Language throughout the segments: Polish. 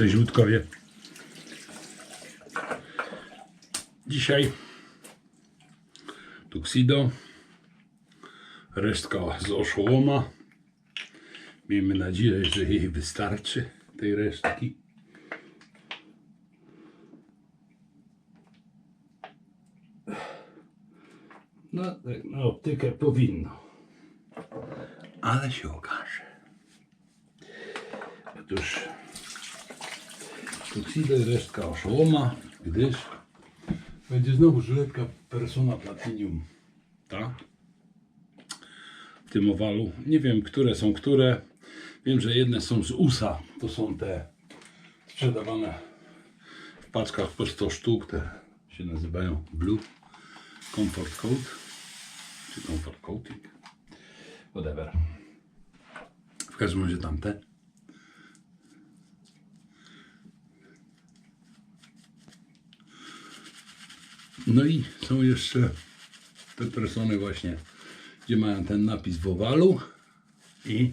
Cześć Ludkowie. Dzisiaj tuxedo, resztka z oszołoma. Miejmy nadzieję, że jej wystarczy, tej resztki. No, tak na optykę powinno. Ale się okaże. Otóż tuxedo i resztka oszołoma, gdyż będzie znowu żyletka Persona Platinum. Tak? W tym owalu. Nie wiem, które są które. Wiem, że jedne są z USA. To są te sprzedawane w paczkach po 100 sztuk. Te się nazywają Blue Comfort Coat. Czy Comfort Coating. Whatever. W każdym razie tamte. No i są jeszcze te persony właśnie, gdzie mają ten napis w owalu i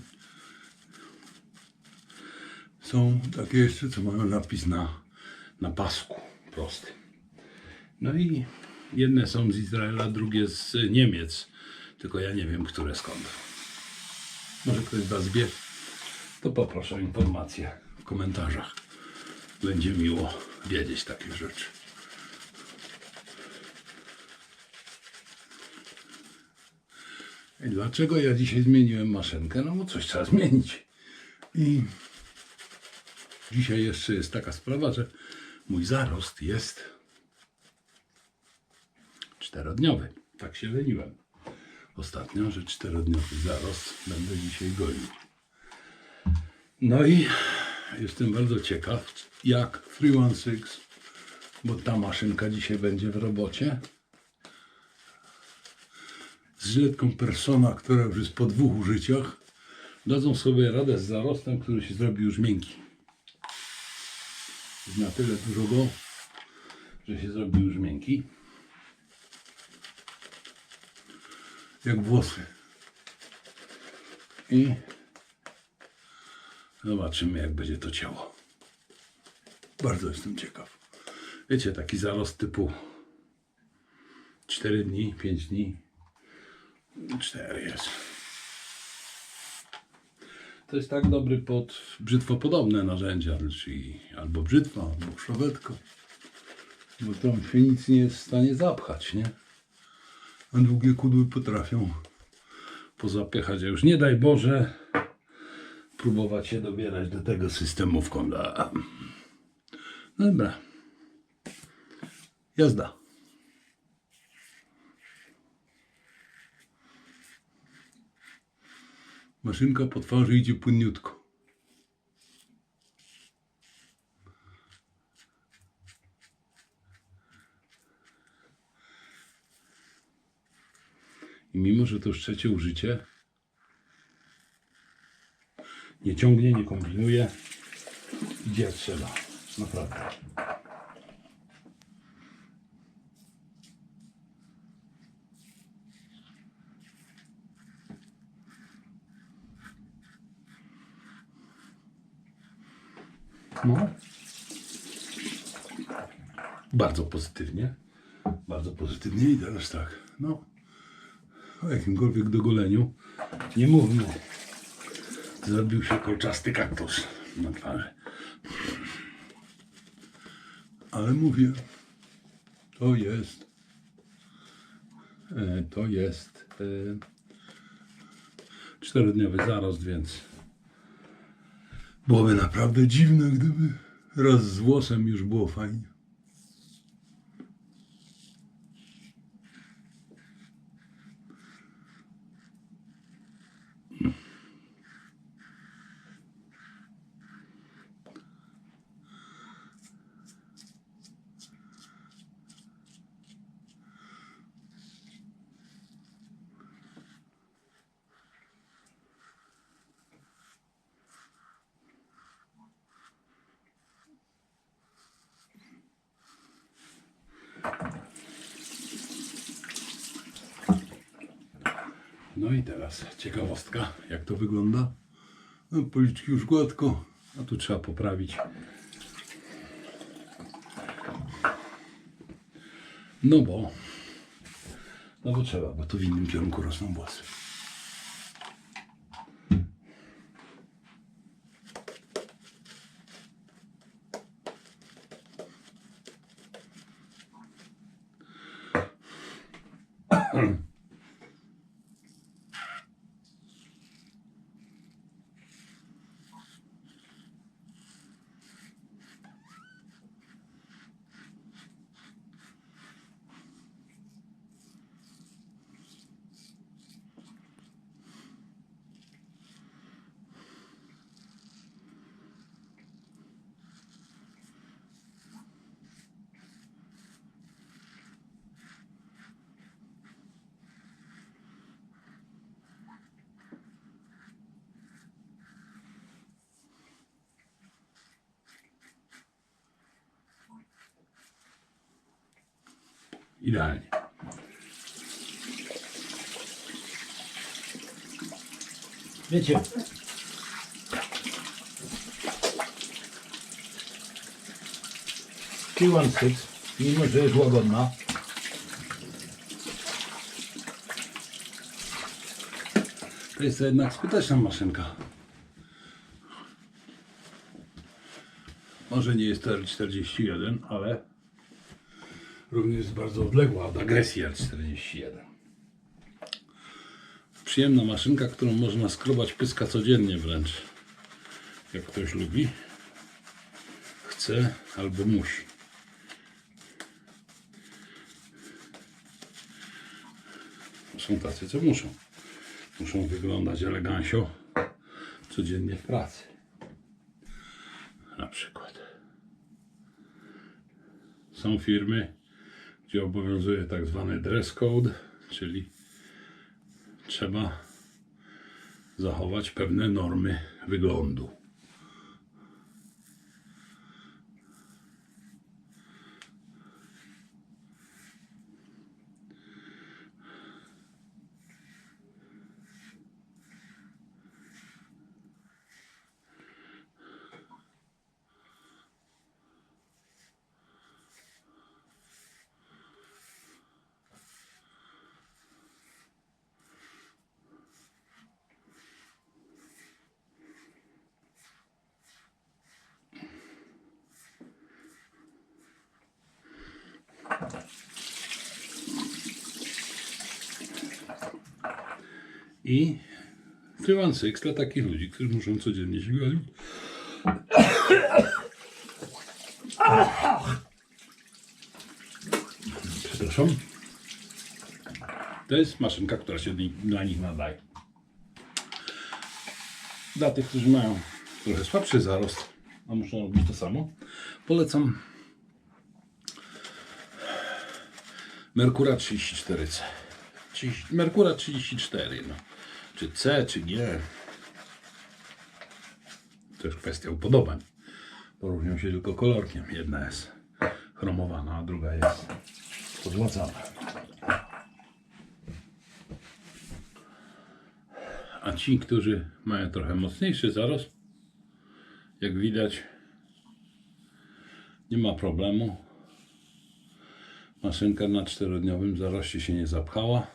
są takie jeszcze, co mają napis na, na pasku prosty. No i jedne są z Izraela, drugie z Niemiec, tylko ja nie wiem, które skąd. Może ktoś z Was wie, to poproszę o informację w komentarzach. Będzie miło wiedzieć takie rzeczy. Dlaczego ja dzisiaj zmieniłem maszynkę? No bo coś trzeba zmienić. I dzisiaj jeszcze jest taka sprawa, że mój zarost jest czterodniowy. Tak się leniłem ostatnio, że czterodniowy zarost będę dzisiaj goił. No i jestem bardzo ciekaw, jak 316, bo ta maszynka dzisiaj będzie w robocie żyletką persona, która już jest po dwóch użyciach, dadzą sobie radę z zarostem, który się zrobi już miękki. Jest na tyle dużo go, że się zrobi już miękki. Jak włosy. I zobaczymy, jak będzie to ciało. Bardzo jestem ciekaw. Wiecie, taki zarost typu 4 dni, 5 dni, Cztery jest. To jest tak dobry pod brzytwopodobne narzędzia, czyli albo brzytwa, albo szawetka. Bo tam się nic nie jest w stanie zapchać, nie? A długie kudły potrafią pozapychać. A już nie daj Boże próbować się dobierać do tego systemu w konda. Dobra. Jazda. Maszynka po twarzy idzie płynniutko. I mimo, że to już trzecie użycie, nie ciągnie, nie kombinuje, idzie jak trzeba. Naprawdę. No. Bardzo pozytywnie. Bardzo pozytywnie i teraz tak. No. O jakimkolwiek dogoleniu. Nie mówmy. Zrobił się kolczasty kaktus na twarzy. Ale mówię. To jest. E, to jest. E, czterodniowy zarost, więc Byłoby naprawdę dziwne, gdyby raz z włosem już było fajnie. No i teraz ciekawostka, jak to wygląda. No, policzki już gładko, a tu trzeba poprawić. No bo, no bo trzeba, bo tu w innym kierunku rosną włosy. Idealnie. Wiecie. Q16, mimo że jest łagodna, to jest to jednak skuteczna maszynka. Może nie jest to L41, ale również jest bardzo odległa od agresji R41. Przyjemna maszynka, którą można skrobać pyska codziennie wręcz. Jak ktoś lubi, chce albo musi. Są tacy, co muszą. Muszą wyglądać elegancio codziennie w pracy. Na przykład. Są firmy, gdzie obowiązuje tak zwany dress code, czyli trzeba zachować pewne normy wyglądu. I Freelance dla takich ludzi, którzy muszą codziennie się golić. Przepraszam. To jest maszynka, która się dla nich nadaje. Dla tych, którzy mają trochę słabszy zarost, a muszą robić to samo, polecam Merkura 34C. 30, Merkura 34, no. Czy C, czy G. To już kwestia upodobań. Poróżnią się tylko kolorkiem. Jedna jest chromowana, a druga jest pozłacana. A ci, którzy mają trochę mocniejszy zarost, jak widać, nie ma problemu. Maszynka na czterodniowym zaroście się nie zapchała,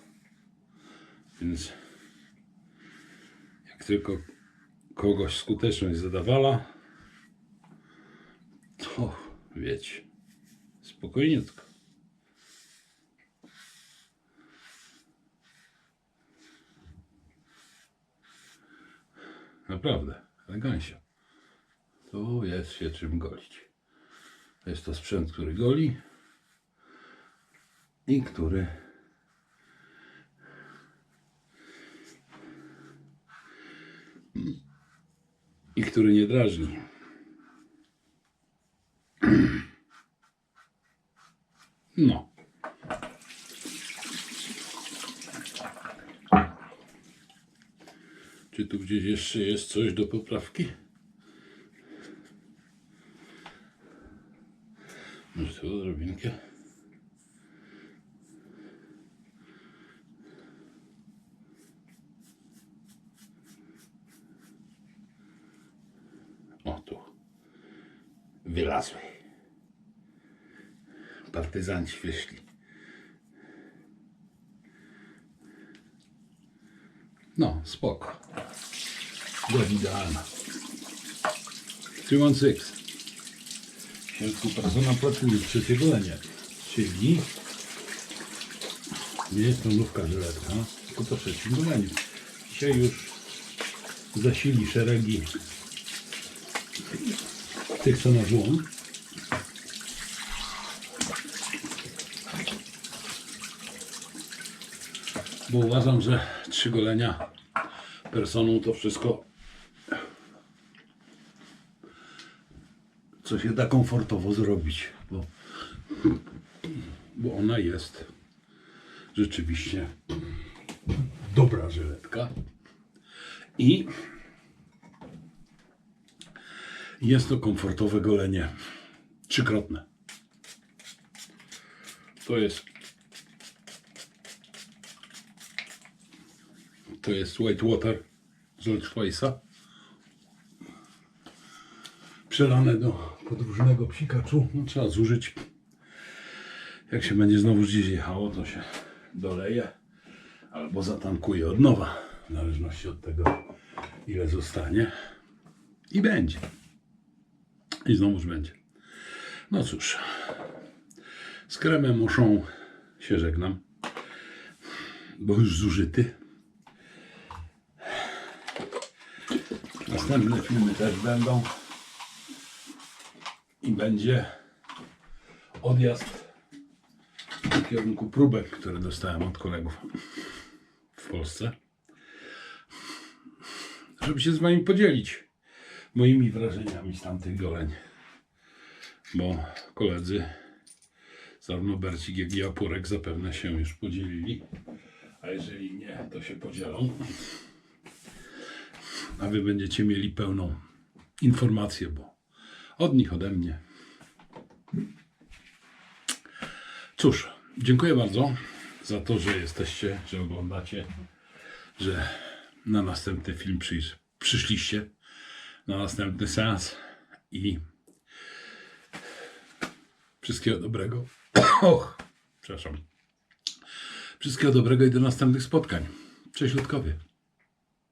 więc tylko kogoś skuteczność zadawala, to wiecie, spokojniutko. Naprawdę, elegancja. Tu jest się czym golić. Jest to sprzęt, który goli i który który nie drażni. No. Czy tu gdzieś jeszcze jest coś do poprawki? O tu. Wylazły. Partyzanci wyszli. No, spoko. Godzi idealna. Szymon Six. Współpracowna placuje trzecie golenie, czyli nie jest to nówka żyletka, tylko po trzecim goleniu. Dzisiaj już zasili szeregi tych, co na złom. Bo uważam, że trzy golenia personą to wszystko co się da komfortowo zrobić, bo, bo ona jest rzeczywiście dobra żyletka i jest to komfortowe golenie trzykrotne. To jest to jest Whitewater z Old przelane do podróżnego psikaczu. No, trzeba zużyć. Jak się będzie znowu gdzieś jechało, to się doleje albo zatankuje od nowa, w zależności od tego, ile zostanie. I będzie. I znowuż będzie. No cóż, z kremem muszą się żegnam, bo już zużyty. Następne filmy też będą i będzie odjazd w kierunku próbek, które dostałem od kolegów w Polsce, żeby się z Wami podzielić moimi wrażeniami z tamtych goleń, bo koledzy zarówno Bercik, jak i Apurek zapewne się już podzielili, a jeżeli nie, to się podzielą, a Wy będziecie mieli pełną informację, bo od nich ode mnie. Cóż, dziękuję bardzo za to, że jesteście, że oglądacie, że na następny film przyjść, przyszliście, na następny seans i wszystkiego dobrego. Och, przepraszam. Wszystkiego dobrego i do następnych spotkań. Cześć Ludkowie.